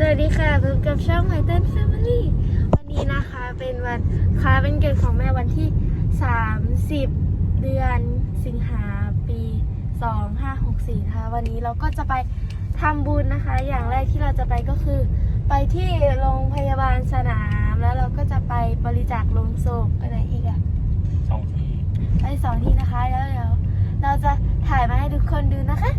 สวัสดีค่ะพบกับช่องไมเติ้ลแฟมิลี่วันนี้นะคะเป็นวันคล้ายเป็นเกิดของแม่วันที่ 30 เดือนสิงหาปี 2564นะคะวันนี้เราก็จะไปทำบุญนะคะ อย่างแรกที่เราจะไปก็คือ ไปที่โรงพยาบาลสนาม แล้วเราก็จะไปบริจาคลงศพอะไรอีกอะสองที่ไปสองที่นะคะแล้วเดี๋ยวเราจะถ่ายมาให้ทุกคนดูนะคะ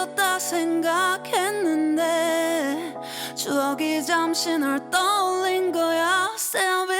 잊었다 생각했는데 추억이 잠시 널 떠올린 거야. Really fine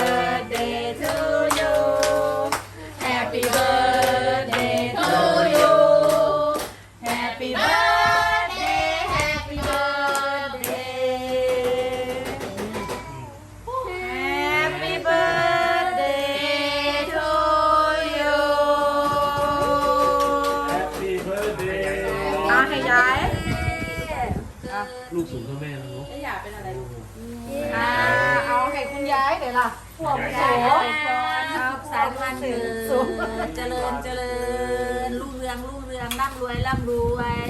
ลูกสูงเท่าแม่แล้วเนาะอ่าเอาให้คุณย้ายเดี๋ยวล่ะพวกย้ายโสครับสายพันธุ์เกิดเจริญเจริญรุ่งเรืองรุ่งเรืองร่ำรวยร่ำรวย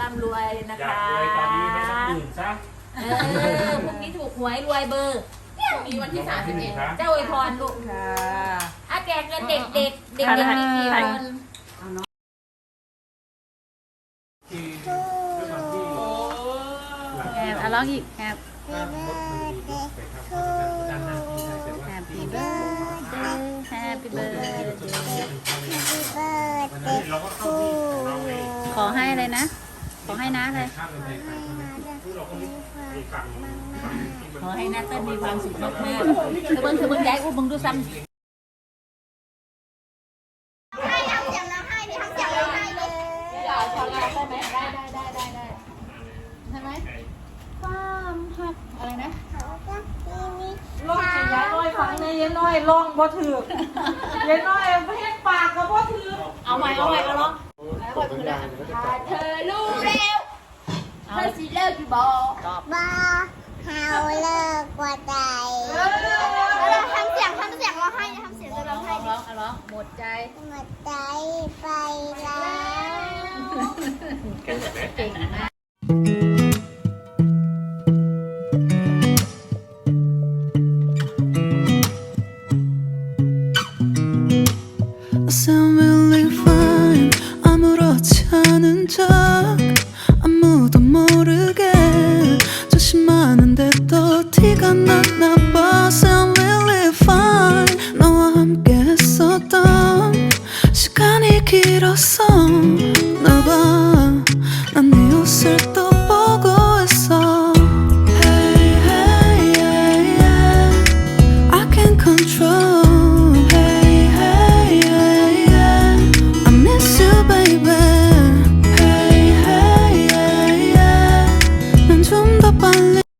ร่ำรวยนะอยากคะรวยตอนนี้ไม่ต้องตื่นซะเออพรุ่งนี้ถูกหวยรวยเบอร์พรุ่งนี้วันที่สามสิบเอ็ดครับเจ้าอวยพรลูกค่ะอาแจกเงินเด็กเด็กเด็กเด็กมีกี่คน ที่ด้วยความที่หลัง แฮ ที่ ป เราอะร้องอีกแฮปถ้ารถมันมีรถไปครับเพราะฉะนั้นด้านหน้าที่ใช่แต่ว่าแฮปที่ปี้รเบิร์ดเดย์แฮปปี้เบิร์ดเดย์วันนั้นเราก็เข้าที่ของเราเองขอให้อะไรนะ ขอให้นะอะไรข้ามไปไปที่เราก็มีฝั่งฝั่งที่มันขอให้นาเต้ลมีความสุขมากๆเธอเบิ้งเธอเบิ้งย้ายอุ้มมึงดูซ้ำให้ทำเสียงร้องไห้ดิทำเสียงร้องไห้เลยอย่าชอบได้ไหมได้ได้ได้ได้ได้ใช่ไหม คามหักอะไรนี่องให้ยาน้อยฟังในยายน้อยลองบอถือกยายน้อยเพ่งปากก็บ่ถือเอาใหม่เอาใหม่เอาล้องตกานก็จะกลับเธอรู้เร็วเธอสิเลิกอยู่บ่อบบ่เขาเลิกกว่าใจเราทำเสียงทำเสียงร้องไห้ทำเสียงจะร้องไห้ดิร้องเอาร้องหมดใจหมดใจไปแล้วเก่งมาก little song.